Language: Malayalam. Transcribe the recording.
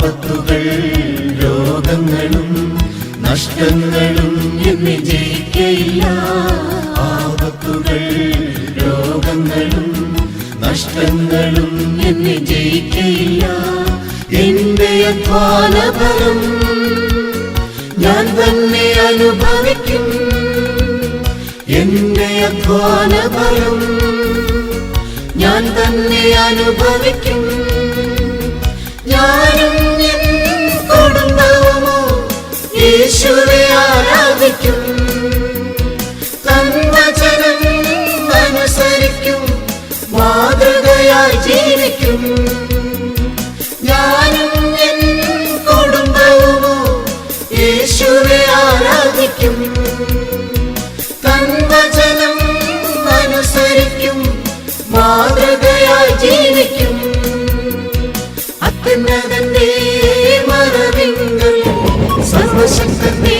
ആപത്തുകൾ രോഗങ്ങളും നഷ്ടങ്ങളും എന്നെ ജയിക്കയില്ല. ആപത്തുകൾ രോഗങ്ങളും നഷ്ടങ്ങളും എന്നെ ജയിക്കയില്ല. എന്റെ അധ്വാനഫലം ഞാൻ തന്നെ അനുഭവിക്കും. എന്റെ അധ്വാനഫലം ഞാൻ തന്നെ അനുഭവിക്കും. യേശുവെ ആരാധിക്കും. തന്വചനം അനുസരിക്കും. മാതൃകയായി ജീവിക്കും. ആരാധിക്കും. ജീവിക്കും. അത്യുന്നതന്റെ മറവിങ്കൽ സർവശക്തന്റെ നിഴലിൻ കീഴിൽ